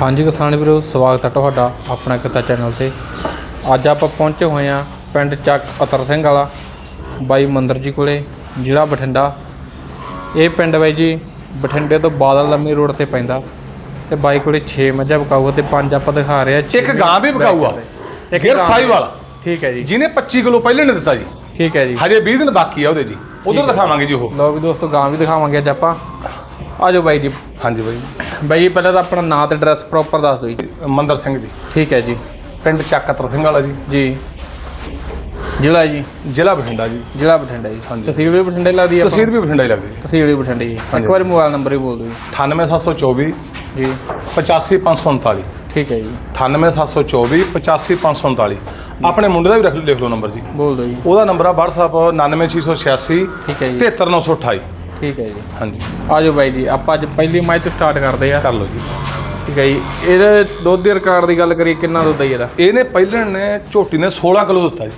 ਹਾਂਜੀ ਕਿਸਾਨ ਵੀਰੋ ਸਵਾਗਤ ਹੈ ਤੁਹਾਡਾ ਆਪਣਾ ਕਿੱਤਾ ਚੈਨਲ ਤੇ। ਅੱਜ ਆਪਾਂ ਪਹੁੰਚੇ ਹੋਏ ਆ ਪਿੰਡ ਚੱਕ ਅਤਰ ਸਿੰਘ ਵਾਲਾ ਬਾਈ ਮੰਦਰ ਜੀ ਕੋਲੇ ਜ਼ਿਲ੍ਹਾ ਬਠਿੰਡਾ। ਇਹ ਪਿੰਡ ਬਾਈ ਜੀ ਬਠਿੰਡੇ ਤੋਂ ਬਾਦਲ ਲੰਮੀ ਰੋਡ ਤੇ ਪੈਂਦਾ। ਤੇ ਬਾਈ ਕੋਲੇ 6 ਮੱਝਾਂ ਵਿਕਾਊ ਤੇ ਪੰਜ ਆਪਾਂ ਦਿਖਾ ਰਹੇ ਆ ਇੱਕ ਗਾਂ ਵੀ ਵਿਕਾਊ ਆ ਇੱਕ ਗਿਰ ਸਾਈ ਵਾਲਾ। ਠੀਕ ਹੈ ਜੀ। ਜਿਹਨੇ 25 ਕਿਲੋ ਪਹਿਲੇ ਨੇ ਦਿੱਤਾ ਜੀ। ਠੀਕ ਹੈ ਜੀ। ਹਜੇ 20 ਦਿਨ ਬਾਕੀ ਆ ਉਹਦੇ ਜੀ। ਉਧਰ ਦਿਖਾਵਾਂਗੇ ਜੀ ਉਹ। ਲਓ ਵੀ ਦੋਸਤੋ ਗਾਂ ਵੀ ਦਿਖਾਵਾਂਗੇ ਅੱਜ ਆਪਾਂ। ਆ ਜਾਓ ਬਾਈ ਜੀ। ਹਾਂਜੀ ਬਾਈ। ਬਾਈ ਜੀ ਪਹਿਲਾਂ ਤਾਂ ਆਪਣਾ ਨਾਂ ਤੇ ਐਡਰੈਸ ਪ੍ਰੋਪਰ ਦੱਸ ਦਿਓ ਜੀ। ਮੰਦਰ ਸਿੰਘ ਜੀ। ਠੀਕ ਹੈ ਜੀ। ਪਿੰਡ ਚੱਕਤਰ ਸਿੰਘ ਵਾਲਾ ਜੀ। ਜੀ। ਜ਼ਿਲ੍ਹਾ ਜੀ? ਜ਼ਿਲ੍ਹਾ ਬਠਿੰਡਾ ਜੀ। ਜ਼ਿਲ੍ਹਾ ਬਠਿੰਡਾ ਜੀ। ਤਹਿਸੀਲ ਵੀ ਬਠਿੰਡੇ ਲੱਗਦੀ ਹੈ ਤਸਵੀਰ ਵੀ ਬਠਿੰਡਾ ਹੀ ਲੱਗਦੀ। ਜੀ ਤਹਿਸੀਲ ਵੀ ਬਠਿੰਡੇ ਜੀ। ਇੱਕ ਵਾਰੀ ਮੋਬਾਈਲ ਨੰਬਰ ਹੀ ਬੋਲ ਦਿਓ ਜੀ। 98724 ਜੀ। 85539 ਠੀਕ ਹੈ ਜੀ। 98724 85539 ਆਪਣੇ ਮੁੰਡੇ ਦਾ ਵੀ ਰੱਖ ਲਿਖ ਲਓ ਨੰਬਰ ਜੀ। ਬੋਲ ਦਿਓ ਜੀ। ਉਹਦਾ ਨੰਬਰ ਆ WhatsApp 99686 ਠੀਕ ਹੈ ਜੀ। 73928 ਠੀਕ ਹੈ ਜੀ। ਹਾਂਜੀ ਆ ਜਾਓ ਬਾਈ ਜੀ ਆਪਾਂ ਅੱਜ ਪਹਿਲੀ ਮੈਚ ਤੋਂ ਸਟਾਰਟ ਕਰਦੇ ਆ। ਕਰ ਲਓ ਜੀ। ਠੀਕ ਹੈ ਜੀ ਇਹਦੇ ਦੁੱਧ ਦੇ ਰਿਕਾਰਡ ਦੀ ਗੱਲ ਕਰੀਏ ਕਿੰਨਾ ਦੁੱਧ ਹੈ ਇਹਦਾ? ਇਹਨੇ ਪਹਿਲੇ ਨੇ ਝੋਟੀ ਨੇ 16 ਕਿਲੋ ਦਿੱਤਾ ਜੀ।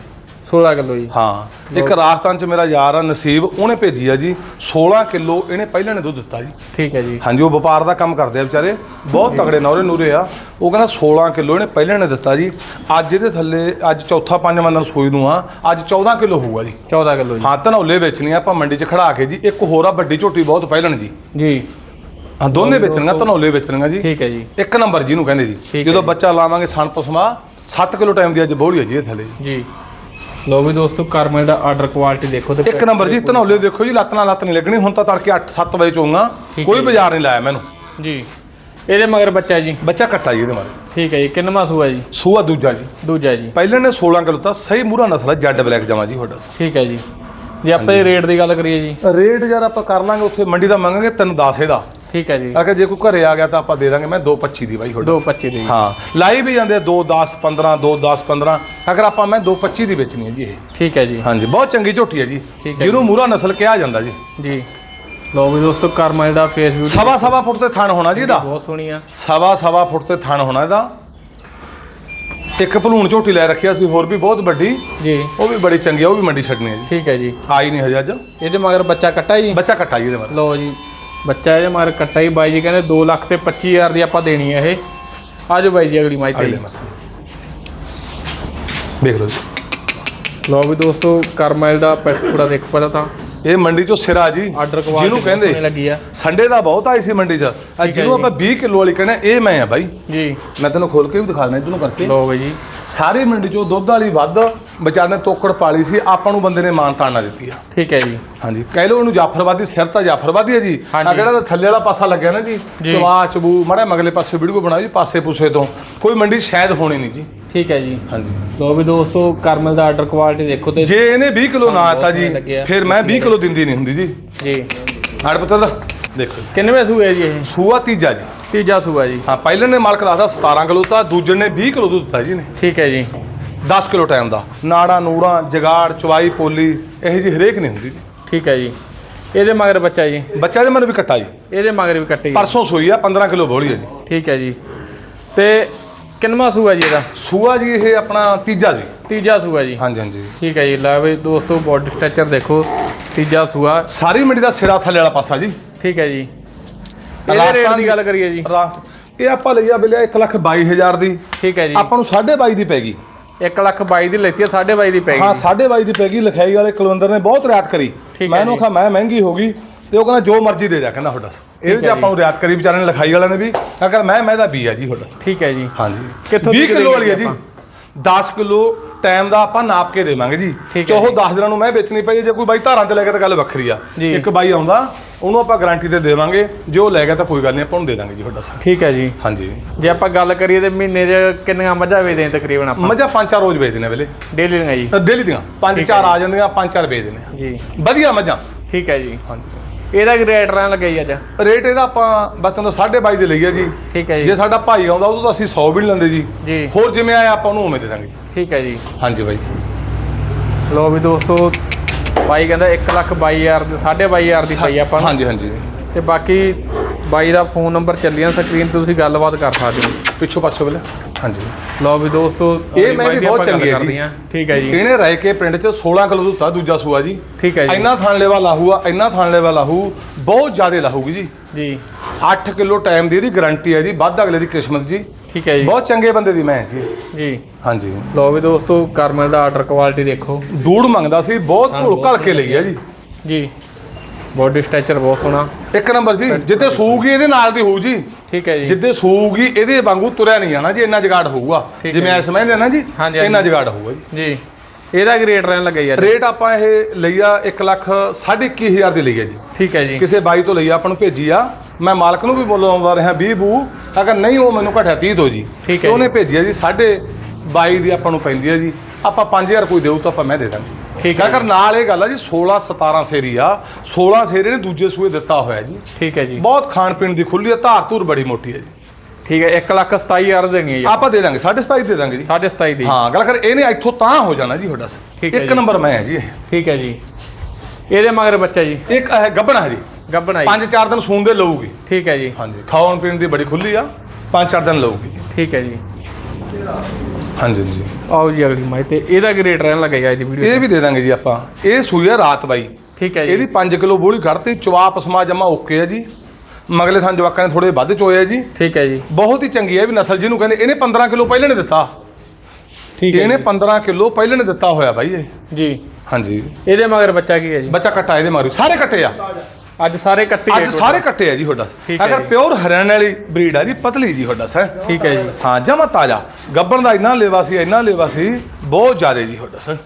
16 ਕਿਲੋ ਜੀ। ਹਾਂ ਇੱਕ ਰਾਜਸਥਾਨ ਚ ਮੇਰਾ ਯਾਰ ਆ ਨਸੀਬ ਉਹਨੇ ਭੇਜੀ ਆ ਜੀ। 16 ਕਿਲੋ ਇਹਨੇ ਪਹਿਲੇ ਨੇ ਦੁੱਧ ਦਿੱਤਾ ਜੀ। ਠੀਕ ਹੈ ਜੀ। ਹਾਂਜੀ ਉਹ ਵਪਾਰ ਦਾ ਕੰਮ ਕਰਦੇ ਆ ਵਿਚਾਰੇ। ਬਹੁਤ ਤਗੜੇ ਨੌਰੇ ਨੂਰੇ ਆ। ਉਹ ਕਹਿੰਦਾ 16 ਕਿਲੋ ਇਹਨੇ ਪਹਿਲੇ ਨੇ ਦਿੱਤਾ ਜੀ। ਅੱਜ ਇਹਦੇ ਥੱਲੇ ਅੱਜ ਚੌਥਾ ਪੰਜਵਾਂ ਦਿਨ ਸੂਈ ਨੂੰ ਆ। ਅੱਜ 14 ਕਿਲੋ ਹੋਊਗਾ ਜੀ। 14 ਕਿਲੋ ਜੀ। ਹਾਂ ਧਨੌਲੇ ਵੇਚਣੀ ਆ ਆਪਾਂ ਮੰਡੀ 'ਚ ਖੜਾ ਕੇ ਜੀ। ਇੱਕ ਹੋਰ ਆ ਵੱਡੀ ਝੋਟੀ ਬਹੁਤ ਪਹਿਲਣ ਜੀ। ਜੀ। ਹਾਂ ਦੋਨੇ ਵੇਚਣੀਆਂ ਧਨੌਲੇ ਵੇਚਣੀਆਂ ਜੀ। ਠੀਕ ਹੈ ਜੀ। ਇੱਕ ਨੰਬਰ ਜਿਹਨੂੰ ਕਹਿੰਦੇ ਜੀ। ਜਦੋਂ ਬੱਚਾ ਲਾਵਾਂਗੇ ਸਣ ਪਸਮਾ 7 ਕਿਲੋ ਟਾਈਮ ਦੀ ਅੱਜ ਬੋੜੀ ਹੈ ਜੀ ਇਹ ਥੱਲੇ। ਜੀ। ਲੋ ਵੀ ਦੋਸਤੋ ਕਰਮਲ ਦਾ ਆਰਡਰ ਕੁਆਲਿਟੀ ਦੇਖੋ ਤੇ ਇੱਕ ਨੰਬਰ ਜੀ ਧਨੌਲੇ ਦੇਖੋ ਜੀ ਲੱਤ ਨਾਲ ਲੱਤ ਨਹੀਂ ਲੱਗਣੀ ਹੁਣ ਤਾਂ ਤੜਕੇ 8-7 ਵਜੇ ਚੋਂਗਾ। ਕੋਈ। ਬਾਜ਼ਾਰ ਨਹੀਂ ਲਾਇਆ ਮੈਨੂੰ। ਜੀ। ਇਹਦੇ ਮਗਰ ਬੱਚਾ ਜੀ। ਬੱਚਾ ਕੱਟਾ ਜੀ ਇਹਦੇ ਮਾਰੇ ਠੀਕ ਹੈ ਜੀ ਕਿੰਨਵਾਂ ਸੂਆ ਜੀ? ਸੂਆ ਦੂਜਾ ਜੀ। ਦੂਜਾ ਜੀ। ਪਹਿਲੇ ਨੇ 16 ਕਿਲੋ ਤਾਂ ਸਹੀ ਮੂਰਾ ਨਸਲ ਹੈ ਜੈਡ ਬਲੈਕ ਜਮਾ ਜੀ ਤੁਹਾਡਾ। ਠੀਕ ਹੈ ਜੀ। ਜੇ ਆਪਾਂ ਇਹ ਰੇਟ ਦੀ ਗੱਲ ਕਰੀਏ ਜੀ। ਰੇਟ ਯਾਰ ਆਪਾਂ ਕਰ ਲਾਂਗੇ ਉੱਥੇ ਮੰਡੀ ਦਾ ਮੰਗਾਂਗੇ 310 ਇਹਦਾ। ਠੀਕ ਹੈ ਜੀ। ਅਗਰ ਜੇ ਕੋਈ ਘਰੇ ਆ ਗਿਆ ਤਾਂ ਆਪਾਂ ਦੇ ਦਾਂਗੇ। ਮੈਂ 225 ਦੀ ਬਾਈ ਤੁਹਾਡਾ 225 ਦੀ। ਹਾਂ ਲਾਈ ਵੀ ਜਾਂਦੇ 2 10 15 2 10 15 ਅਗਰ ਆਪਾਂ ਮੈਂ 225 ਦੀ ਵੇਚਣੀ ਹੈ ਜੀ ਇਹ। ਠੀਕ ਹੈ ਜੀ। ਹਾਂਜੀ ਬਹੁਤ ਚੰਗੀ ਝੋਟੀ ਹੈ ਜੀ। ਜਿਹਨੂੰ ਮੂਰਾ ਨਸਲ ਕਿਹਾ ਜਾਂਦਾ ਜੀ। ਜੀ। ਲੋ ਵੀ ਦੋਸਤੋ ਕਰਮਲ ਦਾ ਫੇਸ ਸਵਾ ਸਵਾ ਫੁੱਟ ਤੇ ਥਣ ਹੋਣਾ ਜੀ ਇਹਦਾ। ਬਹੁਤ ਸੋਹਣੀ ਆ। ਸਵਾ ਸਵਾ ਫੁੱਟ ਤੇ ਥਣ ਹੋਣਾ ਇਹਦਾ। ਇੱਕ ਭਲੂਣ ਝੋਟੀ ਲੈ ਰੱਖਿਆ ਸੀ ਹੋਰ ਵੀ ਬਹੁਤ ਵੱਡੀ। ਜੀ। ਉਹ ਵੀ ਬੜੀ ਚੰਗੀ ਆ ਉਹ ਵੀ ਮੰਡੀ ਛੱਡਣੀ ਹੈ ਜੀ। ਠੀਕ ਹੈ ਜੀ। ਆਈ ਨਹੀਂ ਹਜੇ ਅੱਜ। ਇਹਦੇ ਮਗਰ ਬੱਚਾ ਕੱਟਾ ਜੀ। ਬੱਚਾ ਕੱਟਾ ਜੀ ਇਹਦੇ ਮਰ ਲੋ ਜੀ। ਬੱਚਾ ਇਹਦੇ ਮਗਰ ਕੱਟਾ ਹੀ ਬਾਈ ਜੀ ਕਹਿੰਦੇ 2 ਲੱਖ ਤੇ 25000 ਦੀ ਆਪਾਂ ਦੇਣੀ ਹੈ ਇਹ। ਆਜੋ ਬਾਈ ਜੀ ਅਗਲੀ ਮਾਈ ਤੇ। ਦੇਖ ਲਓ ਜੀ। ਲੋ ਵੀ ਦੋਸਤੋ ਕਰਮਲ ਦਾ ਪੈਟਪੂੜਾ ਦੇਖ ਪਹਿਲਾਂ ਤਾਂ। ਇਹ ਮੰਡੀ ਚੋਂ ਸਿਰਾ ਜੀ ਜਿਹਨੂੰ ਕਹਿੰਦੇ ਲੱਗੀ ਆ। ਸੰਡੇ ਦਾ ਬਹੁਤ ਆਈ ਸੀ ਮੰਡੀ 'ਚ ਅੱਜ ਜਿਹਨੂੰ। ਆਪਾਂ 20 ਕਿਲੋ ਵਾਲੀ ਕਹਿੰਦੇ ਇਹ ਮੈਂ ਆ ਬਾਈ। ਜੀ। ਮੈਂ ਤੈਨੂੰ ਖੋਲ ਕੇ ਵੀ ਦਿਖਾ ਦਿੰਦਾ ਇਧਰੋਂ ਕਰਕੇ। ਲੋ ਬਾਈ ਜੀ। ਸਾਰੀ ਮੰਡੀ 'ਚੋਂ ਦੁੱਧ ਵਾਲੀ ਵੱਧ ਵਿਚਾਰ ਨੇ ਤੋਕੜ ਪਾਲੀ ਸੀ ਆਪਾਂ ਨੂੰ ਬੰਦੇ ਨੇ ਮਾਨ ਤਾਣਾ ਦਿੱਤੀ ਆ। ਠੀਕ ਹੈ ਜੀ। ਹਾਂਜੀ ਕਹਿ ਲਓ ਉਹਨੂੰ ਜਾਫਰਵਾਦੀ ਸਿਰ ਤਾਂ ਜਾਫਰਵਾਦੀ ਹੈ ਜੀ। ਆ। ਕਿਹੜਾ ਤਾਂ ਥੱਲੇ ਵਾਲਾ ਪਾਸਾ ਲੱਗਿਆ ਨਾ ਜੀ। ਚਵਾ ਚਬੂ ਮੜਾ ਮਗਲੇ ਪਾਸੇ ਵੀਡੀਓ ਬਣਾਓ ਜੀ ਪਾਸੇ ਪੂਸੇ ਤੋਂ। ਕੋਈ ਮੰਡੀ ਸ਼ਾਇਦ ਹੋਣੀ ਨਹੀਂ ਜੀ। ਠੀਕ ਹੈ ਜੀ। ਹਾਂਜੀ। ਲੋ ਵੀ ਦੋਸਤੋ ਕਰਮਲ ਦਾ ਆਰਡਰ ਕੁਆਲਿਟੀ ਦੇਖੋ ਤੇ ਜੇ ਇਹਨੇ 20 ਕਿਲੋ ਨਾ ਆਤਾ ਜੀ। ਫਿਰ ਮੈਂ 20 ਕਿਲੋ ਦਿੰਦੀ ਨਹੀਂ ਹੁੰਦੀ ਜੀ। ਜੀ। ਹੜ ਪੁੱਤਰ ਦੇਖੋ। ਕਿੰਨਵੇਂ ਸੂਏ ਜੀ ਇਹ? ਸੂਆ ਤੀਜਾ ਜੀ। ਤੀਜਾ ਸੂਆ ਜੀ। ਹਾਂ ਪਹਿਲੇ ਨੇ ਮਾਲਕ ਦੱਸਦਾ 17 ਕਿਲੋ ਤਾਂ ਦੂਜੇ ਨੇ 20 ਕਿਲੋ ਦੁੱਧ ਦਿੱਤਾ ਜੀ ਨੇ ਠੀਕ ਹੈ ਜੀ। 10 ਕਿਲੋ ਟਾਈਮ ਦਾ। ਨਾੜਾ ਨੂੜਾ ਜਗਾੜ ਚਵਾਈ ਪੋਲੀ ਇਹ ਜੀ ਹਰੇਕ ਨਹੀਂ ਹੁੰਦੀ ਜੀ। ਠੀਕ ਹੈ ਜੀ। ਇਹਦੇ ਮਗਰ ਬੱਚਾ ਜੀ। ਬੱਚਾ ਦੇ ਮਨ ਵੀ ਕੱਟਾ ਜੀ। ਇਹਦੇ ਮਗਰ ਵੀ ਕੱਟੀ ਪਰਸੋਂ ਸੂਈ ਆ 15 ਕਿਲੋ ਬੋਲੀ ਹੈ ਜੀ। ਠੀਕ ਹੈ ਜੀ। ਤੇ ਕਿੰਨਵਾਂ ਸੂਆ ਜੀ ਇਹਦਾ? ਸੂਆ ਜੀ ਇਹ ਆਪਣਾ ਤੀਜਾ ਜੀ। ਤੀਜਾ ਸੂਆ ਜੀ। ਹਾਂਜੀ ਹਾਂਜੀ। ਠੀਕ ਹੈ ਜੀ। ਲੈ ਬਈ ਦੋਸਤੋ ਬੋਡੀ ਸਟਰਕਚਰ ਦੇਖੋ। ਤੀਜਾ ਸੂਆ। ਸਾਰੀ ਮੰਡੀ ਦਾ ਸਿਰਾ ਥੱਲੇ ਵਾਲਾ ਪਾਸਾ ਜੀ। ਠੀਕ ਹੈ ਜੀ। ਇਹਦੇ ਰੇਟ ਦੀ ਗੱਲ ਕਰੀਏ ਜੀ। ਇਹ ਆਪਾਂ ਲਈ ਆ ਬਿਲਿਆ 1 ਲੱਖ 22 ਹਜ਼ਾਰ ਦੀ। ਠੀਕ ਹੈ ਜੀ। ਆਪਾਂ ਨੂੰ 22.5 ਦੀ ਪੈ ਗਈ। 1 ਲੱਖ 22 ਦੀ ਲੈਤੀ ਹੈ 22.5 ਦੀ ਪੈ ਹਾਂ ਗਈ 22.5 ਦੀ ਪੈ ਗਈ। ਲਿਖਾਈ ਵਾਲੇ ਕੁਲਵੰਦਰ ਨੇ ਬਹੁਤ ਰਿਆਤ ਕਰੀ। ਮੈਂ ਉਹਨੂੰ ਜੀ। ਕਿਹਾ ਮੈਂ ਮਹਿੰਗੀ ਹੋ ਗਈ। ਤੇ ਉਹ ਕਹਿੰਦਾ ਜੋ ਮਰਜ਼ੀ ਦੇ ਜਾ ਕਹਿੰਦਾ ਤੁਹਾਡਾ। ਇਹਦੇ ਹੈ ਚ ਆਪਾਂ ਨੂੰ ਰਿਆਤ ਕਰੀ ਵਿਚਾਰੇ ਨੇ ਲਿਖਾਈ ਵਾਲਿਆਂ ਨੇ ਵੀ। ਅਗਰ ਮੈਂ ਮੈਂ ਦਾ ਬੀ ਆ ਜੀ ਤੁਹਾਡਾ। ਠੀਕ ਹੈ ਜੀ। ਹਾਂਜੀ। ਕਿੱਥੋਂ 20 ਤੱਕ ਕਿਲੋ ਵਾਲੀ ਹੈ ਦੇਣੀ ਜੀ। 10 ਕਿਲੋ ਟਾਈਮ ਦਾ ਆਪਾਂ ਨਾਪ ਕੇ ਦੇਵਾਂਗੇ ਜੀ। ਚਾਹੋ ਜੀ। 10 ਦਿਨਾਂ ਨੂੰ ਮੈਂ ਵੇਚਣੀ ਪਈ ਜੇ ਕੋਈ ਬਾਈ ਧਾਰਾਂ ਤੇ ਲੈ ਕੇ ਤਾਂ ਗੱਲ ਵੱਖਰੀ ਆ। ਇੱਕ ਬਾਈ ਆਉਂਦਾ ਉਹਨੂੰ ਆਪਾਂ ਗਾਰੰਟੀ ਤੇ ਦੇਵਾਂਗੇ। ਜੇ ਉਹ ਲੈ ਗਿਆ ਤਾਂ ਕੋਈ ਗੱਲ ਨਹੀਂ ਆਪਾਂ ਉਹਨੂੰ ਦੇ ਦਾਂਗੇ ਜੀ ਤੁਹਾਡਾ ਠੀਕ ਹੈ ਜੀ। ਹਾਂਜੀ। ਜੇ ਆਪਾਂ ਗੱਲ ਕਰੀਏ ਤੇ ਮਹੀਨੇ 'ਚ ਕਿੰਨੀਆਂ ਮੱਝਾਂ ਵੇਚਦੇ ਨੇ ਤਕਰੀਬਨ ਆਪਾਂ? ਮੱਝਾਂ ਪੰਜ ਚਾਰ ਰੋਜ਼ ਵੇਚਦੇ ਨੇ ਵੇਲੇ। ਡੇਲੀ ਦੀਆਂ ਜੀ। ਡੇਲੀ ਦੀਆਂ। ਪੰਜ ਚਾਰ ਆ ਜਾਂਦੀਆਂ ਪੰਜ ਚਾਰ ਵੇਚਦੇ ਨੇ। ਜੀ। ਵਧੀਆ ਮੱਝਾਂ। ਠੀਕ ਹੈ ਜੀ। ਹਾਂਜੀ। ਇਹਦਾ ਕੀ ਰੇਟ ਰਹਿਣ ਲੱਗਾ ਜੀ ਅੱਜ? ਰੇਟ ਇਹਦਾ ਆਪਾਂ ਬਸ ਤੁਹਾਨੂੰ 22.5 ਦੇ ਲਈਆ ਜੀ। ਠੀਕ ਹੈ ਜੇ। ਜੀ ਸਾਡਾ ਭਾਈ ਆਉਂਦਾ ਉਦੋਂ ਤਾਂ ਅਸੀਂ 100 ਵੀ ਲੈਂਦੇ ਜੀ। ਜੀ। ਹੋਰ ਜਿਵੇਂ ਆਇਆ ਆਪਾਂ ਉਹਨੂੰ ਉਵੇਂ ਦੇ ਦਾਂਗੇ। ਠੀਕ ਹੈ ਜੀ। ਹਾਂਜੀ ਬਾਈ। ਲੋ ਵੀ ਦੋਸਤੋ ਬਾਈ ਕਹਿੰਦਾ 1 ਲੱਖ 22000 ਦੀ 22500 ਦੀ ਪਈ ਆਪਾਂ ਨੂੰ। ਹਾਂਜੀ ਹਾਂਜੀ। ਤੇ ਬਾਕੀ ਬਾਈ ਦਾ ਫੋਨ ਨੰਬਰ ਚੱਲੀਆਂ ਸਕਰੀਨ ਤੇ ਤੁਸੀਂ ਗੱਲਬਾਤ ਕਰ ਸਕਦੇ ਹੋ। ਪਿੱਛੋਂ ਪਾਛੋਂ ਵੇਲੇ ਹਾਂਜੀ। ਲਓ ਵੀ ਦੋਸਤੋ ਇਹ ਮੈਂ ਵੀ ਬਹੁਤ ਚੰਗੀ ਹੈ ਜੀ। ਠੀਕ ਹੈ ਜੀ। ਇਹਨੇ ਰਹਿ ਕੇ ਪਿੰਡ 'ਚ 16 ਕਿਲੋ ਦੁੱਧਾ ਦੂਜਾ ਸੂਆ ਜੀ। ਠੀਕ ਹੈ ਜੀ। ਇੰਨਾ ਥਣ ਲੈਵਾ ਲਾਹੂ ਆ ਇੰਨਾ ਥਣ ਲੈਵਾ ਲਾਹੂ ਬਹੁਤ ਜ਼ਿਆਦਾ ਲਾਹੂਗੀ ਜੀ। ਜੀ। 8 ਕਿਲੋ ਟਾਈਮ ਦੀ ਇਹਦੀ ਗਾਰੰਟੀ ਹੈ ਜੀ ਵੱਧ ਅਗਲੇ ਦੀ ਕਿਸਮਤ ਜੀ। ਠੀਕ ਹੈ ਜੀ। ਬਹੁਤ ਚੰਗੇ ਬੰਦੇ ਦੀ ਮੈਂ ਜੀ। ਜੀ। ਹਾਂਜੀ। ਲਓ ਵੀ ਦੋਸਤੋ ਕਰਮਲ ਦਾ ਆਰਡਰ ਕੁਆਲਿਟੀ ਦੇਖੋ। ਡੂੜ ਮੰਗਦਾ ਸੀ ਬਹੁਤ ਘੁਲ ਘਲ ਕੇ ਲਈ ਹੈ ਜੀ। ਜੀ। ਬੋਡੀ ਸਟ੍ਰਕਚਰ ਬਹੁਤ ਸੋਹਣਾ। ਇੱਕ ਨੰਬਰ ਜੀ ਜਿੱਤੇ ਸੂਗੀ ਇਹਦੇ ਨਾਲ ਦੀ ਹੋਊ ਜੀ। ਠੀਕ ਹੈ ਜੀ। ਜਿੱਦੇ ਸੂਗੀ ਇਹਦੇ ਵਾਂਗੂ ਤੁਰਿਆ ਨਹੀਂ ਜਾਣਾ ਜੀ ਇੰਨਾ ਜਗਾੜ ਹੋਊਗਾ। ਜਿਵੇਂ ਐ ਸਮਝਦੇ ਨਾ ਜੀ ਇੰਨਾ। ਜਗਾੜ ਹੋਊਗਾ ਜੀ। ਜੀ। ਇਹਦਾ ਕੀ ਰੇਟ ਰਹਿਣ ਲੱਗਾ ਯਾਰ ਰੇਟ ਆਪਾਂ ਇਹ ਲਈਆ 1 ਲੱਖ 2.5000 ਦੀ ਲਈ ਹੈ ਜੀ। ਠੀਕ ਹੈ ਜੀ। ਕਿਸੇ ਬਾਈ ਤੋਂ ਲਈ ਆ ਆਪਾਂ ਨੂੰ ਭੇਜੀ ਆ। ਮੈਂ ਮਾਲਕ ਨੂੰ ਵੀ ਬੋਲਉਂਦਾ ਰਿਹਾ 20 ਬੂ। ਅਗਰ ਨਹੀਂ ਉਹ ਮੈਨੂੰ ਘਟਿਆ 30 ਦੋ ਜੀ। ਠੀਕ ਹੈ ਉਹਨੇ ਭੇਜੀ ਆ ਜੀ ਸਾਢੇ 22 ਦੀ ਆਪਾਂ ਨੂੰ ਪੈਂਦੀ ਹੈ ਜੀ। ਆਪਾਂ 5000 ਕੋਈ ਦੇਊ ਤਾਂ ਆਪਾਂ ਮੈਂ ਦੇ ਦਾਂਗੇ। ਠੀਕ ਹੈ ਅਗਰ ਨਾਲ ਇਹ ਗੱਲ ਆ ਜੀ 16 17 ਸੇਰੀ ਆ। 16 ਸੇਰੇ ਨੇ ਦੂਜੇ ਸੂਏ ਦਿੱਤਾ ਹੋਇਆ ਜੀ। ਠੀਕ ਹੈ ਜੀ। ਬਹੁਤ ਖਾਣ ਪੀਣ ਦੀ ਖੁੱਲੀ ਆ ਧਾਰ ਧੂਰ ਬੜੀ ਮੋਟੀ ਹੈ ਜੀ। ਠੀਕ ਹੈ 1 ਲੱਖ 27000 ਦੇਣੀ ਹੈ ਜੀ। ਆਪਾਂ ਦੇ ਦਾਂਗੇ 27.5 ਦੇ ਦਾਂਗੇ ਜੀ। 27.5 ਦੀ। ਹਾਂ ਗੱਲ ਕਰ ਇਹਨੇ ਇੱਥੋਂ ਤਾਂ ਹੋ ਜਾਣਾ ਜੀ ਤੁਹਾਡਾ ਠੀਕ ਹੈ ਇੱਕ। ਨੰਬਰ ਮੈਂ ਹੈ ਜੀ ਇਹ। ਠੀਕ ਹੈ ਜੀ। ਇਹਦੇ ਮਗਰ ਬੱਚਾ ਜੀ। ਇੱਕ ਹੈ ਗੱਬਣਾ ਹੈ ਜੀ। ਗੱਬਨ ਆਈ ਪੰਜ ਚਾਰ ਦਿਨ ਸੂਣ ਦੇ ਲਊਗੀ। ਠੀਕ ਹੈ ਜੀ। ਹਾਂਜੀ ਖਾਣ ਪੀਣ ਦੀ ਬੜੀ ਖੁੱਲੀ ਆ ਪੰਜ ਚਾਰ ਦਿਨ ਲਊਗੀ ਠੀਕ ਹੈ ਜੀ। ਹਾਂਜੀ ਜੀ ਆਓ ਜੀ ਅਗਲੀ ਮਾਈ ਤੇ ਇਹਦਾ ਕੀ ਰੇਟ ਰਹਿਣ ਲੱਗਾ ਜੀ ਅੱਜ ਦੀ ਵੀਡੀਓ ਇਹ ਵੀ ਦੇ ਦਾਂਗੇ ਜੀ ਆਪਾਂ। ਇਹ ਸੂਈ ਆ ਰਾਤ ਬਾਈ। ਠੀਕ ਹੈ ਜੀ। ਇਹਦੀ 5 ਕਿਲੋ ਬੋਲੀ ਕੱਢਤੀ ਚਵਾਪ ਸਮਾ ਜਮਾ ਓਕੇ ਆ ਜੀ। ਮਗਲੇ ਥਾਂ ਜਵਾਕਾਂ ਨੇ ਥੋੜੇ ਵੱਧ ਚੋਏ ਆ ਜੀ। ਠੀਕ ਹੈ ਜੀ। ਬਹੁਤ ਹੀ ਚੰਗੀ ਹੈ ਵੀ ਨਸਲ ਜਿਹਨੂੰ ਕਹਿੰਦੇ ਇਹਨੇ 15 ਕਿਲੋ ਪਹਿਲੇ ਨੇ ਦਿੱਤਾ। ਠੀਕ ਹੈ ਇਹਨੇ ਜੀ। 15 ਕਿਲੋ ਪਹਿਲੇ ਨੇ ਦਿੱਤਾ ਹੋਇਆ ਬਾਈ ਇਹ। ਜੀ। ਹਾਂਜੀ। ਇਹਦੇ ਮਗਰ ਬੱਚਾ ਕੀ ਹੈ ਜੀ? ਬੱਚਾ ਕੱਟਾ ਇਹਦੇ ਮਾਰੂ। ਸਾਰੇ ਕੱਟੇ ਆ। ਅੱਜ ਸਾਰੇ ਕੱਟੀ ਅੱਜ ਸਾਰੇ ਕੱਟੇ ਆ ਜੀ ਤੁਹਾਡਾ। ਅਗਰ। ਪਿਓਰ ਹਰਿਆਣੇ ਵਾਲੀ ਬਰੀਡ ਆ ਜੀ ਪਤਲੀ ਜੀ ਤੁਹਾਡਾ ਸਰ। ਠੀਕ ਹੈ ਜੀ। ਹਾਂ ਜਮਾ ਤਾਜ਼ਾ। ਗੱਬਣ ਦਾ ਇੰਨਾ ਲੇਵਾ ਸੀ ਇੰਨਾ ਲੇਵਾ ਸੀ ਬਹੁਤ ਜ਼ਿਆਦਾ ਜੀ ਤੁਹਾਡਾ ਸਰ।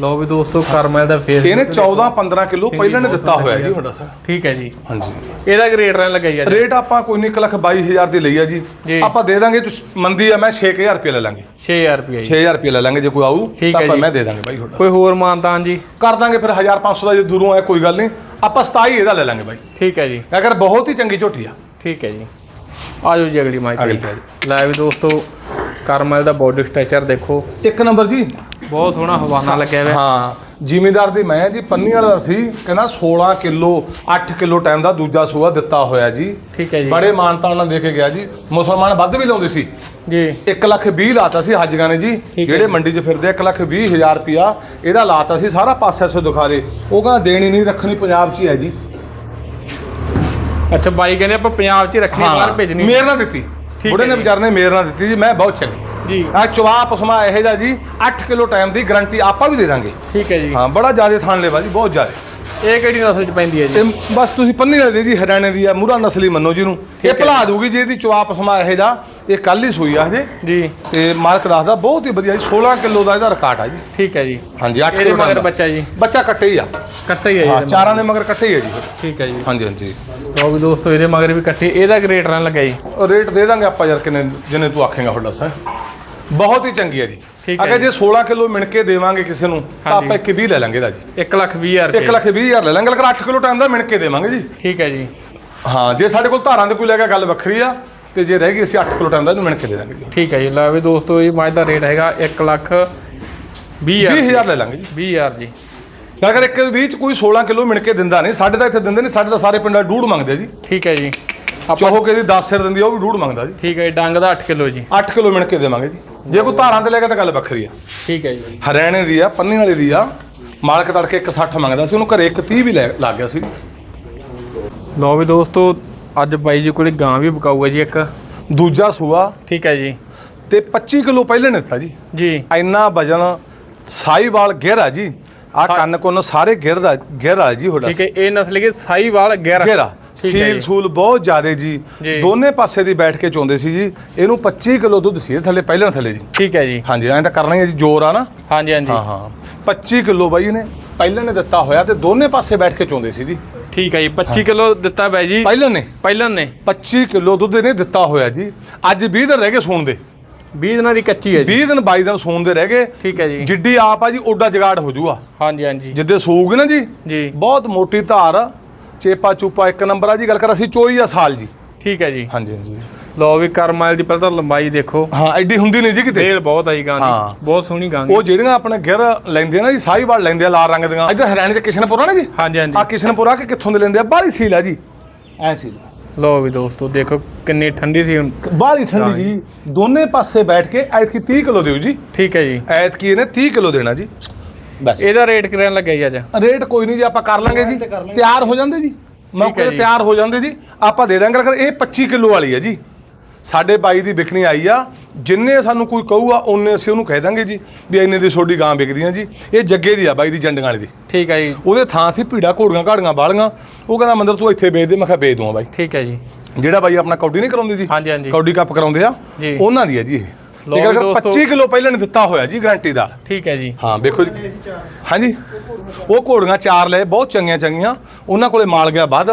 ਲਓ ਵੀ ਦੋਸਤੋ ਕਰਮਲ ਦਾ ਫੇਸ ਇਹਨੇ 14 15 ਕਿਲੋ ਪਹਿਲਾਂ ਨੇ ਦਿੱਤਾ ਹੋਇਆ ਜੀ ਤੁਹਾਡਾ ਸਰ। ਠੀਕ ਹੈ ਜੀ। ਹਾਂਜੀ। ਇਹਦਾ ਰੇਟ ਰਹਿਣ ਲੱਗਾ ਜੀ ਰੇਟ ਆਪਾਂ ਕੋਈ ਨਹੀਂ 1 ਲੱਖ 22000 ਦੀ ਲਈ ਆ ਜੀ। ਆਪਾਂ ਦੇ ਦਾਂਗੇ ਮੰਦੀ ਆ ਮੈਂ 6000 ਰੁਪਏ ਲੈ ਲਾਂਗੇ। 6000 ਰੁਪਏ ਜੀ। 6000 ਰੁਪਏ ਲੈ ਲਾਂਗੇ ਜੇ ਕੋਈ ਆਊ ਤਾਂ ਆਪਾਂ। ਮੈਂ ਦੇ ਦਾਂਗੇ ਬਾਈ ਤੁਹਾਡਾ। ਕੋਈ ਹੋਰ ਮਾਨਤਾਨ ਜੀ? ਕਰ ਦਾਂਗੇ ਫਿਰ 1500 ਦਾ ਜੇ ਦੂਰੋਂ ਆਇਆ ਕੋਈ ਗੱਲ ਨਹੀਂ। ਆਪਾਂ 27 ਇਹਦਾ ਲੈ ਲਾਂਗੇ ਬਾਈ। ਠੀਕ ਹੈ ਜੀ। ਅਗਰ ਬਹੁਤ ਹੀ ਚੰਗੀ ਝੋਟੀ ਆ। ਠੀਕ ਹੈ ਜੀ। ਆਜੋ ਜੀ ਅਗਲੀ ਮਾਈ ਅਗਲੀ ਤੇ ਤੇ। ਲੈ ਵੀ ਦੋਸਤੋ ਕਰਮਲ ਦਾ ਬੋਡੀ ਸਟ੍ਰਕਚਰ ਦੇਖੋ। ਇੱਕ ਨੰਬਰ ਜੀ। ਬਹੁਤ ਸੋਹਣਾ ਹਵਾਨਾ ਲੱਗਿਆ ਹੋਇਆ ਹਾਂ ਜ਼ਿਮੀਦਾਰ ਦੀ ਮੈਂ ਜੀ ਪੰਨੀ ਵਾਲਾ ਦਾ ਸੀ ਕਹਿੰਦਾ 16 ਕਿਲੋ 8 ਕਿਲੋ ਟਾਈਮ ਦਾ ਦੂਜਾ ਸੂਆ ਦਿੱਤਾ ਹੋਇਆ ਜੀ। ਠੀਕ ਹੈ ਜੀ। ਬੜੇ ਮਾਨਤਾਨ ਨਾਲ ਦੇ ਕੇ ਗਿਆ ਜੀ। ਮੁਸਲਮਾਨ ਵੱਧ ਵੀ ਲਾਉਂਦੇ ਸੀ। ਜੀ। 1 ਲੱਖ 20 ਲਾਤਾ ਸੀ ਹਾਜੀਆਂ ਨੇ ਜੀ। ਜਿਹੜੇ। ਮੰਡੀ 'ਚ ਫਿਰਦੇ 1 ਲੱਖ 20 ਹਜ਼ਾਰ ਰੁਪਿਆ ਇਹਦਾ ਲਾਤਾ ਸੀ ਸਾਰਾ ਪਾਸੇ ਸੇ ਦਿਖਾ ਦੇ। ਉਹ ਕਹਿੰਦਾ ਦੇਣੀ ਨਹੀਂ ਰੱਖਣੀ ਪੰਜਾਬ 'ਚ ਹੀ ਹੈ ਜੀ। ਅੱਛਾ ਬਾਈ ਕਹਿੰਦੇ ਆਪਾਂ ਪੰਜਾਬ 'ਚ ਹੀ ਰੱਖਣੀ ਬਾਹਰ ਭੇਜਣੀ ਮੇਰ ਨਾਲ ਦਿੱਤੀ। ਬੁੜੇ ਨੇ। ਵਿਚਾਰ ਨੇ ਮੇਰ ਨਾਲ ਦਿੱਤੀ ਜੀ ਮੈਂ ਬਹੁਤ ਚੰਗੀ। ਜੀ। ਆ ਚਵਾ ਪਸਮਾ ਇਹੋ ਜਿਹਾ ਜੀ 8 ਕਿਲੋ ਟਾਈਮ ਦੀ ਗਾਰੰਟੀ ਆਪਾਂ ਵੀ ਦੇ ਦਾਂਗੇ। ਠੀਕ ਹੈ ਜੀ। ਹਾਂ ਬੜਾ ਜ਼ਿਆਦਾ ਥਾਣ ਲੈਵਾ ਜੀ ਬਹੁਤ ਜ਼ਿਆਦਾ। ਇਹ ਕਿਹੜੀ ਨਸਲ 'ਚ ਪੈਂਦੀ ਹੈ ਜੀ? ਤੇ ਬਸ ਤੁਸੀਂ ਪੰਨੀ ਵਾਲੇ ਦੇ ਜੀ ਹਰਿਆਣੇ ਦੀ ਆ ਮੂਰਾ ਨਸਲੀ ਮੰਨੋ ਜੀ ਨੂੰ ਇਹ ਭੁਲਾ ਦੂਗੀ ਜੀ ਇਹਦੀ ਚਵਾਪ ਸਮਾ ਇਹ ਜਾ ਇਹ ਕੱਲ ਹੀ ਸੂਈ ਆ ਹਜੇ। ਜੀ। ਤੇ ਮਾਲਕ ਦੱਸਦਾ ਬਹੁਤ ਹੀ ਵਧੀਆ ਜੀ 16 ਕਿਲੋ ਦਾ ਇਹਦਾ ਰਿਕਾਰਡ ਆ ਜੀ। ਠੀਕ ਹੈ ਜੀ। ਹਾਂਜੀ 8 ਇਹਦੇ ਕਿਲੋ ਮਗਰ ਦਾ। ਬੱਚਾ ਜੀ। ਬੱਚਾ ਕੱਟੇ ਹੀ ਆ। ਕੱਟਾ ਹੀ ਹੈ ਜੀ ਚਾਰਾਂ ਦੇ ਮਗਰ ਕੱਟੇ ਹੀ ਆ ਜੀ। ਠੀਕ ਹੈ ਜੀ। ਹਾਂਜੀ ਹਾਂਜੀ। ਲਓ ਵੀ ਦੋਸਤੋ ਇਹਦੇ ਮਗਰ ਵੀ ਕੱਟੀ। ਇਹਦਾ ਕੀ ਰੇਟ ਰਹਿਣ ਲੱਗਾ ਜੀ? ਉਹ ਰੇਟ ਦੇ ਦਾਂਗੇ ਆਪਾਂ ਯਾਰ ਕਿੰਨੇ ਜਿੰਨੇ ਤੂੰ ਆਖੇਗਾ ਤੁਹਾਡਾ ਸਰ ਬਹੁਤ ਹੀ ਚੰਗੀ ਹੈ ਜੀ। ਠੀਕ ਹੈ ਅਗਰ ਜੀ। ਜੇ। 16 ਕਿਲੋ ਮਿਣ ਕੇ ਦੇਵਾਂਗੇ ਕਿਸੇ ਨੂੰ ਤਾਂ ਹਾਂਜੀ। ਆਪਾਂ 1 20 ਲੈ ਲਾਂਗੇ ਦਾ ਜੀ 1 ਲੱਖ 20 ਹਜ਼ਾਰ 1 ਰੁਪਏ ਲੱਖ 20 ਹਜ਼ਾਰ ਲੈ ਲਾਂਗੇ ਲੇਕਿਨ 8 ਕਿਲੋ ਟਾਈਮ ਦਾ ਮਿਣ ਕੇ ਦੇਵਾਂਗੇ ਜੀ। ਠੀਕ ਹੈ ਜੀ। ਹਾਂ ਜੇ ਸਾਡੇ ਕੋਲ ਧਾਰਾਂ ਦੇ ਕੋਈ ਲੈ ਗਿਆ ਗੱਲ ਵੱਖਰੀ ਆ ਤੇ ਜੇ ਰਹਿ ਗਈ ਅਸੀਂ 8 ਕਿਲੋ ਟਾਈਮ ਦਾ ਇਹਨੂੰ ਮਿਣ ਕੇ ਦੇ ਦਾਂਗੇ ਜੀ। ਠੀਕ ਹੈ ਜੀ ਲੈ ਵੀ ਦੋਸਤੋ ਇਹ ਮੱਝ ਦਾ ਰੇਟ ਹੈਗਾ 1 ਲੱਖ 20 ਹਜ਼ਾਰ। 20000 ਲੈ ਲਾਂਗੇ ਜੀ। 20 ਹਜ਼ਾਰ ਜੀ। ਅਗਰ ਇੱਕ ਵੀਹ ਚ ਕੋਈ 16 ਕਿਲੋ ਮਿਣ ਕੇ ਦਿੰਦਾ ਨਹੀਂ ਸਾਡੇ ਤਾਂ ਇੱਥੇ ਦਿੰਦੇ ਨਹੀਂ ਸਾਡੇ ਤਾਂ ਸਾਰੇ ਪਿੰਡਾਂ ਡੂੜ ਮੰਗਦੇ ਆ ਜੀ। ਠੀਕ ਹੈ ਜੀ। ਚੋਹੋ ਕੇ ਦੀ 10 ਸਿਰ ਦਿੰਦੀ ਆ ਉਹ ਵੀ ਡੂੜ ਮੰਗਦਾ ਜੀ। ਠੀਕ ਹੈ ਜੀ, ਡੰਗ ਦਾ 8 ਕਿਲੋ ਜੀ। 8 ਕਿਲੋ ਮਿਣ ਕੇ ਦੇਵਾਂਗੇ ਜੀ। ਜੇ ਕੋਈ ਧਾਰਾਂ ਤੇ ਲੈ ਗਿਆ ਤਾਂ ਗੱਲ ਵੱਖਰੀ ਆ। ਠੀਕ ਹੈ ਜੀ। ਹਰਿਆਣੇ ਦੀ ਆ ਪੰਨੀ ਵਾਲੇ ਦੀ ਆ ਮਾਲਕ ਤੜਕੇ 160 ਮੰਗਦਾ ਸੀ ਉਹਨੂੰ ਘਰੇ ਇੱਕ 30 ਵੀ ਲੱਗ ਗਿਆ ਸੀ। ਲਓ ਵੀ ਦੋਸਤੋ ਅੱਜ ਬਾਈ ਜੀ ਕੋਲੇ ਗਾਂ ਵੀ ਬਕਾਊਗਾ ਜੀ ਇੱਕ। ਦੂਜਾ ਸੂਆ। ਠੀਕ ਹੈ ਜੀ। ਤੇ 25 ਕਿਲੋ ਪਹਿਲੇ ਨੇ ਦਿੱਤਾ ਜੀ। ਜੀ। ਇੰਨਾ ਵਜਨ ਸਾਈਵਾਲ ਗਹਿਰਾ ਜੀ। ਆ ਕੰਨ ਕੋਨ ਸਾਰੇ ਗਿਰਦਾ ਗਹਿਰਾ ਜੀ ਤੁਹਾਡਾ ਠੀਕ ਹੈ ਇਹ ਨਸਲ ਕੀ ਸਾਈਵਾਲ 11 ਗਹਿਰਾ। ਹੈ ਸੀਲ। ਸੂਲ ਬਹੁਤ ਜ਼ਿਆਦੇ ਜੀ। ਦੋਨੇ ਪਾਸੇ ਦੀ ਬੈਠ ਕੇ ਚੋਂਦੇ ਸੀ ਜੀ। ਇਹਨੂੰ 25 ਕਿਲੋ ਦੁੱਧ ਸੀ ਥੱਲੇ ਪਹਿਲਾਂ ਥੱਲੇ ਜੀ। ਠੀਕ ਹੈ ਜੀ। ਹਾਂਜੀ ਐਂ ਤਾਂ ਕਰਨਾ ਹੀ ਹੈ ਜੀ ਜ਼ੋਰ ਆ ਨਾ। ਹਾਂਜੀ ਹਾਂਜੀ। ਹਾਂ ਹਾਂ। 25 ਕਿਲੋ ਬਾਈ ਨੇ ਪਹਿਲਾਂ ਨੇ ਦਿੱਤਾ ਹੋਇਆ ਤੇ ਦੋਨੇ ਪਾਸੇ ਬੈਠ ਕੇ ਚੋਂਦੇ ਸੀ ਜੀ। ਠੀਕ ਹੈ ਜੀ 25 ਕਿਲੋ ਦਿੱਤਾ ਬਾਈ ਜੀ। ਪਹਿਲਾਂ ਨੇ। ਪਹਿਲਾਂ ਨੇ। 25 ਕਿਲੋ ਦੁੱਧ ਇਹਨੇ ਦਿੱਤਾ ਹੋਇਆ ਜੀ। ਅੱਜ 20 ਦਿਨ ਰਹਿ ਗਏ ਸੂਣ ਦੇ। 20 ਦਿਨਾਂ ਦੀ ਕੱਚੀ ਹੈ ਜੀ। 20 ਦਿਨ 22 ਦਿਨ ਸੂਣ ਦੇ ਰਹਿ ਗਏ। ਠੀਕ ਹੈ ਜੀ। ਜਿੱਡੀ ਆਪ ਆ ਜੀ ਓਡਾ ਜਗਾੜ ਹੋ ਜੂਗਾ। ਹਾਂਜੀ ਹਾਂਜੀ। ਜਿੱਦੇ ਸੂਗੀ ਨਾ ਜੀ। ਜੀ। ਬਹੁਤ ਮੋਟੀ ਧਾਰ ਚੇਪਾ ਚੂਪਾ ਇੱਕ ਨੰਬਰ ਆ ਜੀ ਗੱਲ ਕਰ ਅਸੀਂ ਚੋਈ ਆ ਸਾਲ ਜੀ। ਠੀਕ ਹੈ ਜੀ। ਹਾਂਜੀ ਹਾਂਜੀ। ਲਓ ਵੀ ਕਰਮਾਇਲ ਦੀ ਪਹਿਲਾਂ ਤਾਂ ਲੰਬਾਈ ਦੇਖੋ। ਹਾਂ ਐਡੀ ਹੁੰਦੀ ਨਹੀਂ ਜੀ ਕਿਤੇ। ਤੇਲ ਬਹੁਤ ਆਈ ਗਾਂ ਹਾਂ। ਦੀ ਬਹੁਤ ਸੋਹਣੀ ਗਾਂ ਦੀ। ਉਹ ਜਿਹੜੀਆਂ ਆਪਣੇ ਗਿਰ ਲੈਂਦੇ ਆ ਨਾ ਜੀ ਸਾਹੀਵਾਲ ਲੈਂਦੇ ਆ ਲਾਲ ਰੰਗ ਦੀਆਂ। ਇੱਧਰ ਹਰਿਆਣੇ ਚ ਕਿਸ਼ਨਪੁਰਾ ਨਾ ਜੀ? ਹਾਂਜੀ ਹਾਂਜੀ। ਆ ਕਿਸ਼ਨਪੁਰਾ ਕਿ ਕਿੱਥੋਂ ਦੇ ਲੈਂਦੇ ਆ? ਬਾਹਲੀ ਸੀਲ ਆ ਜੀ। ਐ ਸੀਲ। ਲਓ ਵੀ ਦੋਸਤੋ ਦੇਖੋ ਕਿੰਨੀ ਠੰਡੀ ਸੀ ਹੁਣ। ਬਾਹਲੀ ਠੰਡੀ ਜੀ। ਦੋਨੇ ਪਾਸੇ ਬੈਠ ਕੇ ਐਤਕੀ 30 ਕਿਲੋ ਦਿਓ ਜੀ। ਠੀਕ ਹੈ ਜੀ। ਐਤਕੀ ਇਹਨੇ 30 ਕਿਲੋ ਦੇਣਾ ਜੀ। ਬਸ। ਇਹਦਾ ਰੇਟ ਕਿਰਨ ਲੱਗਿਆ ਜੀ ਅੱਜ। ਰੇਟ ਕੋਈ ਨਹੀਂ ਜੀ ਆਪਾਂ ਕਰ ਲਾਂਗੇ ਜੀ। ਤਿਆਰ ਹੋ ਜਾਂਦੇ ਜੀ। ਮੌਕੇ ਤੇ। ਤਿਆਰ ਹੋ ਜਾਂਦੇ ਜੀ। ਆਪਾਂ ਦੇ ਦਾਂਗੇ ਅਗਰ ਇਹ 25 ਕਿਲੋ ਵਾਲੀ ਹੈ ਜੀ। ਸਾਡੇ ਬਾਈ ਦੀ ਵਿਕਣੀ ਆਈ ਆ। ਜਿੰਨੇ ਸਾਨੂੰ ਕੋਈ ਕਹੂਗਾ ਉਹਨੇ ਅਸੀਂ ਉਹਨੂੰ ਕਹਿ ਦਾਂਗੇ ਜੀ ਵੀ ਇੰਨੇ ਦੀ ਛੋਡੀ ਗਾਂ ਵਿਕਦੀਆਂ ਜੀ। ਇਹ ਜੱਗੇ ਦੀ ਆ ਬਾਈ ਦੀ ਜੰਡਾਂ ਵਾਲੀ ਦੀ। ਠੀਕ ਹੈ ਜੀ। ਉਹਦੇ ਥਾਂ ਸੀ ਭੀੜਾ ਘੋੜੀਆਂ ਘਾੜੀਆਂ ਬਾਲੀਆਂ। ਉਹ ਕਹਿੰਦਾ ਮੰਦਰ ਤੂੰ ਇੱਥੇ ਵੇਚ ਦੇ। ਮੈਂ ਕਿਹਾ ਵੇਚ ਦੂੰਗਾ ਬਾਈ। ਠੀਕ ਹੈ ਜੀ। ਜਿਹੜਾ ਬਾਈ ਆਪਣਾ ਕੌਡੀ ਨਹੀਂ ਕਰਾਉਂਦੇ ਜੀ? ਹਾਂਜੀ ਹਾਂਜੀ। ਕੌਡੀ ਕੱਪ ਕਰਾਉਂਦੇ ਆ। ਜੀ। ਉਹਨਾਂ ਦੀ ਹੈ ਜੀ ਇਹ। ਲਓ ਠੀਕ ਹੈ ਵੀ ਦੋਸਤੋ। 25 ਕਿਲੋ ਪਹਿਲਾਂ ਨੇ ਦਿੱਤਾ ਹੋਇਆ ਜੀ ਗਾਰੰਟੀ ਦਾ। ਠੀਕ ਹੈ ਜੀ। ਹਾਂ ਵੇਖੋ ਜੀ। ਹਾਂਜੀ? ਉਹ ਘੋੜੀਆਂ ਚਾਰ ਲਏ ਬਹੁਤ ਚੰਗੀਆਂ ਚੰਗੀਆਂ। ਉਹਨਾਂ ਕੋਲੇ ਮਾਲ ਗਿਆ ਵੱਧ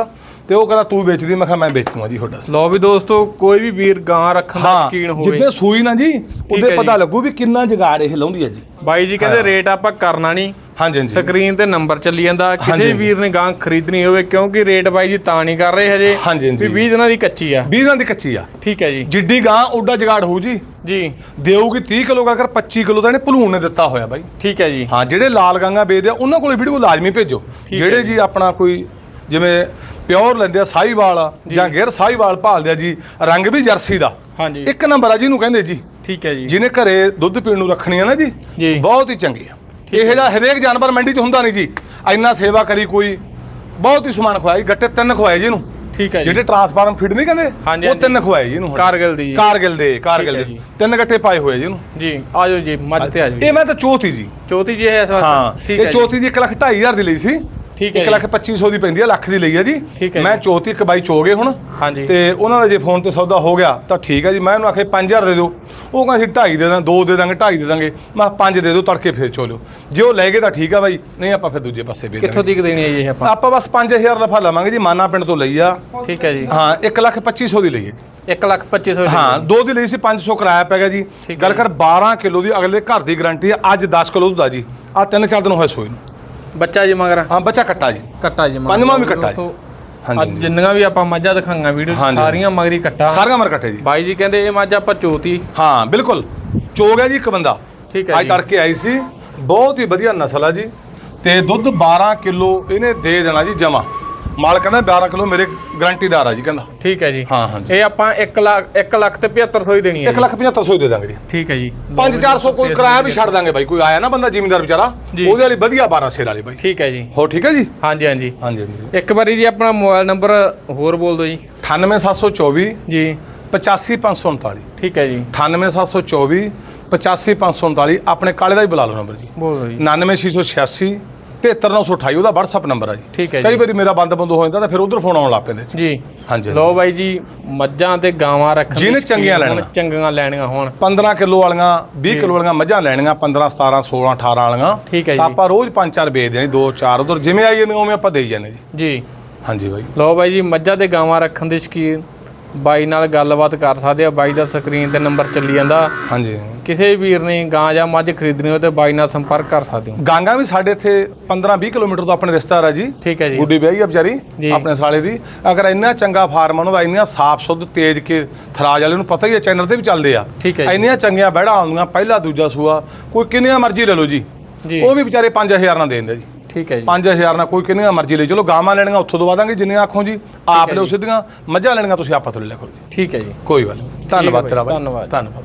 ਤੇ ਉਹ ਕਹਿੰਦਾ ਤੂੰ ਵੇਚਦੀ ਮੈਂ ਕਿਹਾ ਮੈਂ ਵੇਚੂਗਾ ਜੀ ਤੁਹਾਡਾ ਲਓ ਵੀ ਦੋਸਤੋ ਕੋਈ ਵੀ ਵੀਰ ਗਾਂ ਰੱਖਣ ਦਾ ਸ਼ਕੀਨ ਹੋਵੇ। ਜਿੱਦੇ ਸੂਈ ਨਾ ਜੀ ਹੈ ਉਹਦੇ ਜੀ। ਪਤਾ ਲੱਗੂ ਵੀ ਕਿੰਨਾ ਜਗਾੜ ਇਹ ਲਾਉਂਦੀ ਹੈ ਜੀ। ਬਾਈ ਜੀ ਕਹਿੰਦੇ। ਰੇਟ ਆਪਾਂ ਕਰਨਾ ਨਹੀਂ। ਹਾਂਜੀ ਹਾਂਜੀ। ਸਕਰੀਨ ਤੇ ਨੰਬਰ ਚੱਲੀ ਜਾਂਦਾ। ਕਿਸੇ ਹਾਂਜੀ। ਵੀਰ ਨੇ ਗਾਂ ਖਰੀਦਣੀ ਹੋਵੇ ਕਿਉਂਕਿ ਰੇਟ ਬਾਈ ਜੀ ਤਾਂ ਨਹੀਂ ਕਰ ਰਹੇ ਹਜੇ। ਹਾਂਜੀ, ਹਾਂਜੀ। ਵੀ 20 ਦਿਨਾਂ ਦੀ ਕੱਚੀ ਆ। 20 ਦਿਨਾਂ ਦੀ ਕੱਚੀ ਆ। ਠੀਕ ਹੈ ਜੀ। ਜਿੱਡੀ ਗਾਂ ਓਡਾ ਜਗਾੜ ਹੋਊ ਜੀ। ਜੀ। ਦੇਊਗੀ 30 ਕਿਲੋ ਦਾ ਕਰ 25 ਕਿਲੋ ਦਾ ਇਹਨੇ ਭਲੂਣ ਨੇ ਦਿੱਤਾ ਹੋਇਆ ਬਾਈ। ਠੀਕ ਹੈ ਜੀ। ਹਾਂ ਜਿਹੜੇ ਲਾਲ ਗਾਂਗਾ ਵੇਚਦੇ ਆ ਉਹਨਾਂ ਕੋਲੇ ਵੀਡੀਓ ਲਾਜ਼ਮੀ ਭੇਜੋ। ਜਿਹੜੇ ਜੀ। ਆਪਣਾ ਕੋਈ ਜਿਵੇਂ ਪਿਓਰ ਲੈਂਦੇ ਆ ਸਾਈਵਾਲ ਜਾਂ। ਗੇਰ ਸਾਈਵਾਲ ਭਾਲਦੇ ਆ ਜੀ ਰੰਗ ਵੀ ਜਰਸੀ ਦਾ। ਹਾਂਜੀ। ਇੱਕ ਨੰਬਰ ਆ ਜਿਹਨੂੰ ਕਹਿੰਦੇ ਜੀ। ਠੀਕ ਹੈ ਜੀ। ਜਿਹਨੇ ਘਰੇ ਦੁੱਧ ਪੀਣ ਨੂੰ ਰੱਖਣੀ ਆ ਨਾ ਜੀ। ਬਹੁਤ ਹੀ ਚੰਗੀ ਆ। ਇਹ ਜਿਹਾ ਹਰੇਕ ਜਾਨਵਰ ਮੰਡੀ 'ਚ ਹੁੰਦਾ ਨਹੀਂ ਜੀ। ਇੰਨਾ ਸੇਵਾ ਕਰੀ ਕੋਈ ਬਹੁਤ ਹੀ ਸਮਾਨ ਖਵਾਈ ਗੱਟੇ ਤਿੰਨ ਖਵਾਏ ਜੀ ਇਹਨੂੰ। ਠੀਕ ਹੈ ਜੀ ਜਿਹੜੇ ਟਰਾਂਸਫਾਰਮ ਫੀਡ ਨਹੀਂ ਕਹਿੰਦੇ ਉਹ। ਤਿੰਨ ਖਵਾਏ ਜੀ ਇਹਨੂੰ ਹੁਣ। ਕਾਰਗਿਲ ਦੀ। ਕਾਰਗਿਲ ਦੇ ਕਾਰਗਿਲ ਦੇ। ਤਿੰਨ ਗੱਟੇ ਪਾਏ ਹੋਏ ਜੀ ਇਹਨੂੰ ਜੀ ਆਜੋ ਜੀ ਮੱਝ ਤੇ ਆਜੋ ਇਹ ਮੈਂ ਤਾਂ ਚੌਥੀ ਜੀ ਚੌਥੀ ਜੀ ਹੈ ਇਸ ਵਾਰ ਹਾਂ ਇਹ ਜੀ ਚੌਥੀ ਦੀ 1 ਲੱਖ 25000 ਦੀ ਲਈ ਸੀ ਠੀਕ ਹੈ 1 ਲੱਖ 2500 ਦੀ ਪੈਂਦੀ ਆ ਲੱਖ ਦੀ ਲਈ ਆ ਜੀ। ਹੈ ਮੈਂ। ਚੌਥੀ ਇੱਕ ਬਾਈ ਚੋ ਗਏ ਹੁਣ। ਹਾਂਜੀ। ਤੇ ਉਹਨਾਂ ਦਾ ਜੇ ਫੋਨ ਤੇ ਸੌਦਾ ਹੋ ਗਿਆ ਤਾਂ ਠੀਕ ਹੈ ਜੀ। ਮੈਂ ਉਹਨੂੰ ਆਖੇ 5000 ਦੇ ਦਿਓ। ਉਹ ਕਹਿੰਦਾ ਸੀ 2.5 ਦੇ ਦਾਂ 2 ਦੇ ਦਾਂਗੇ 2.5 ਦੇ ਦਾਂਗੇ। ਮੈਂ 5 ਦੇ ਦਿਓ ਤੜਕੇ ਫੇਰ ਚੋ ਲਿਓ ਜੇ ਉਹ ਲੈ ਗਏ ਤਾਂ ਠੀਕ ਆ ਬਾਈ। ਨਹੀਂ ਆਪਾਂ ਫਿਰ ਦੂਜੇ ਪਾਸੇ ਵੇਚ ਕਿੱਥੋਂ ਤੱਕ ਦੇਣੀ ਹੈ ਜੀ ਇਹ ਆਪਾਂ? ਆਪਾਂ ਬਸ 5000 ਲਫਾ ਲਵਾਂਗੇ ਜੀ ਮਾਨਾ ਪਿੰਡ ਤੋਂ ਲਈ ਆ। ਠੀਕ ਹੈ ਜੀ। ਹਾਂ 1 ਲੱਖ 2500 ਦੀ ਲਈ ਹੈ ਜੀ। 1 ਲੱਖ 2500 ਹਾਂ ਦੋ ਦੀ ਲਈ ਸੀ 500 ਕਿਰਾਇਆ ਪੈ ਗਿਆ ਜੀ। ਹੈ ਗੱਲ। ਕਰ 12 ਕਿਲੋ ਦੀ ਅਗਲੇ ਘਰ ਦੀ ਗਾਰੰਟੀ ਹੈ ਅੱਜ 10 ਕਿਲੋ ਦੁੱਧ ਆ ਜੀ। ਆ ਤਿੰਨ ਚਾਰ ਦਿਨ ਹੋਏ ਸੋਈ ਨੂੰ। ਬੱਚਾ ਜੀ ਮਗਰ? ਹਾਂ ਬੱਚਾ ਕੱਟਾ ਜੀ। ਕੱਟਾ ਜੀ ਮਗਰ। ਪੰਜਵਾਂ ਵੀ ਕੱਟਾ ਜੀ। ਦੋਸਤੋ, ਹਾਂਜੀ, ਅੱਜ ਜਿੰਨੀਆਂ ਵੀ ਆਪਾਂ ਮੱਝਾਂ ਦਿਖਾਈਆਂ ਵੀਡੀਓ। ਸਾਰੀਆਂ ਮਗਰੀ ਕੱਟਾ। ਸਾਰੀਆਂ ਮਰ ਕੱਟੇ ਜੀ। ਬਾਈ ਜੀ ਕਹਿੰਦੇ ਇਹ ਮੱਝ ਆਪਾਂ ਚੋਤੀ। ਹਾਂ ਬਿਲਕੁਲ। ਚੋ ਗਿਆ ਜੀ ਇੱਕ ਬੰਦਾ। ਠੀਕ ਹੈ ਅੱਜ ਤੜਕੇ ਆਈ ਸੀ। ਬਹੁਤ ਹੀ ਵਧੀਆ ਨਸਲ ਆ ਜੀ। ਤੇ ਦੁੱਧ 12 ਕਿਲੋ ਇਹਨੇ ਦੇ ਦੇਣਾ ਜੀ ਜਮਾ ਮਾਲ ਕਹਿੰਦਾ 12 ਕਿਲੋ ਮੇਰੇ ਗਰੰਟੀਦਾਰ ਆ ਜੀ ਕਹਿੰਦਾ। ਠੀਕ ਹੈ ਜੀ। ਹਾਂ ਹਾਂ ਜੀ। ਇਹ ਆਪਾਂ 1 ਲੱਖ 1 ਲੱਖ ਤੇ 7500 ਹੀ ਦੇਣੀ ਹੈ 1 ਲੱਖ 7500 ਦੇ ਦਾਂਗੇ ਜੀ। ਠੀਕ ਹੈ ਜੀ। 5-400 ਕੋਈ ਕਿਰਾਇਆ ਵੀ ਛੱਡ ਦਾਂਗੇ ਬਾਈ ਕੋਈ ਆਇਆ ਨਾ ਬੰਦਾ ਜ਼ਿਮੀਂਦਾਰ ਵਿਚਾਰਾ ਜੀ। ਉਹਦੇ ਵਾਲੀ ਵਧੀਆ 12 ਸ਼ੇਰ ਵਾਲੀ ਬਾਈ। ਠੀਕ ਹੈ ਜੀ। ਹੋ ਠੀਕ ਹੈ ਜੀ? ਹਾਂਜੀ ਹਾਂਜੀ। ਹਾਂਜੀ ਹਾਂਜੀ। ਇੱਕ ਵਾਰੀ ਜੀ ਆਪਣਾ ਮੋਬਾਈਲ ਨੰਬਰ ਹੋਰ ਬੋਲ ਦਿਓ ਜੀ। 98724 ਜੀ। 85539 ਠੀਕ ਹੈ ਜੀ। 98724 85539 ਆਪਣੇ ਕਾਲੇ ਦਾ ਹੀ ਬੁਲਾ ਲਓ ਨੰਬਰ ਜੀ। ਬੋਲ ਦਿਓ ਜੀ। 99686 73928 ਉਹਦਾ WhatsApp ਨੰਬਰ ਆ ਜੀ ਠੀਕ ਹੈ ਕਈ ਵਾਰੀ ਮੇਰਾ ਬੰਦ ਬੰਦ ਹੋ ਜਾਂਦਾ ਤਾਂ ਫਿਰ ਉਧਰ ਫੋਨ ਆਉਣ ਲੱਗ ਪੈਂਦੇ ਜੀ ਜੀ ਹਾਂਜੀ ਲੋ ਬਾਈ ਜੀ ਮੱਝਾਂ ਤੇ ਗਾਵਾਂ ਰੱਖਣ ਦੀ ਜਿਹਨੇ ਸ਼ੌਕੀਨ ਚੰਗੀਆਂ ਹੋਣ, ਲੈਣੀਆਂ। ਚੰਗੀਆਂ ਲੈਣੀਆਂ ਹੋਣ 15 ਕਿਲੋ ਵਾਲੀਆਂ 20 ਕਿਲੋ ਵਾਲੀਆਂ ਮੱਝਾਂ ਲੈਣੀਆਂ 15 17 16 18 ਵਾਲੀਆਂ ਠੀਕ ਹੈ ਤਾਂ ਜੀ ਆਪਾਂ ਰੋਜ਼ 5-4 ਵੇਚਦੇ ਹਾਂ ਜੀ 2-4 ਉਧਰ ਜਿਵੇਂ ਆਈ ਜਾਂਦੇ ਉਵੇਂ ਆਪਾਂ ਦੇਈ ਜਾਂਦੇ ਜੀ ਜੀ ਹਾਂਜੀ ਬਾਈ ਲਓ ਬਾਈ ਜੀ ਮੱਝਾਂ ਤੇ ਗਾਵਾਂ ਰੱਖਣ ਦੇ ਸ਼ਕੀਨ ਬਾਈ ਨਾਲ ਗੱਲਬਾਤ ਕਰ ਸਕਦੇ ਆ ਬਾਈ ਦਾ ਸਕਰੀਨ ਤੇ ਨੰਬਰ ਚੱਲੀ ਜਾਂਦਾ। ਹਾਂਜੀ। ਕਿਸੇ ਵੀ ਵੀਰ ਨੇ ਗਾਂ ਜਾਂ ਮੱਝ ਖਰੀਦਣੀ ਹੋ ਤੇ ਬਾਈ ਨਾਲ ਸੰਪਰਕ ਕਰ ਸਕਦੇ ਹੋ। ਗਾਂਗਾ ਵੀ ਸਾਡੇ ਇੱਥੇ 15-20 ਕਿਲੋਮੀਟਰ ਤੋਂ ਆਪਣੇ ਰਿਸ਼ਤੇਦਾਰ ਆ ਜੀ। ਠੀਕ ਹੈ ਜੀ। ਗੁੱਡੀ ਵਿਆਹੀ ਆ ਵਿਚਾਰੀ। ਆਪਣੇ ਸਾਲੇ ਦੀ। ਅਗਰ ਇੰਨਾ ਚੰਗਾ ਫਾਰਮ ਉਹਨਾਂ ਦਾ ਇੰਨਾ ਸਾਫ਼ ਸੁੱਧ ਤੇਜ ਕੇ ਥਰਾਜ ਵਾਲੇ ਨੂੰ ਪਤਾ ਹੀ ਹੈ ਚੈਨਲ ਤੇ ਵੀ ਚੱਲਦੇ ਆ। ਠੀਕ ਹੈ। ਇੰਨੀਆਂ ਚੰਗੀਆਂ ਬਹਿੜਾ ਆਉਂਦੀਆਂ ਪਹਿਲਾ ਦੂਜਾ ਸੂਆ ਕੋਈ ਕਿੰਨੀਆਂ ਮਰਜ਼ੀ ਲੈ ਲਓ ਜੀ। ਜੀ। ਉਹ ਵੀ ਵਿਚਾਰੇ 5000 ਨਾਲ ਦੇ ਦਿੰਦੇ ਜੀ। ਠੀਕ ਹੈ ਜੀ। 5000 ਨਾਲ ਕੋਈ ਕਿੰਨੀਆਂ ਮਰਜ਼ੀ ਲੈ ਚਲੋ ਗਾਵਾਂ ਲੈਣੀਆਂ ਉੱਥੋਂ ਦਵਾ ਦਾਂਗੇ ਜਿੰਨੀਆਂ ਆਖੋ ਜੀ। ਆਪ ਲਿਓ। ਸਿੱਧੀਆਂ ਮੱਝਾਂ ਲੈਣੀਆਂ ਤੁਸੀਂ ਆਪਾਂ ਤੋਂ ਲੈ ਜੀ। ਠੀਕ ਹੈ ਜੀ। ਕੋਈ ਗੱਲ ਨਹੀਂ ਧੰਨਵਾਦ ਤੇਰਾ ਬਾਈ ਧੰਨਵਾਦ। ਧੰਨਵਾਦ।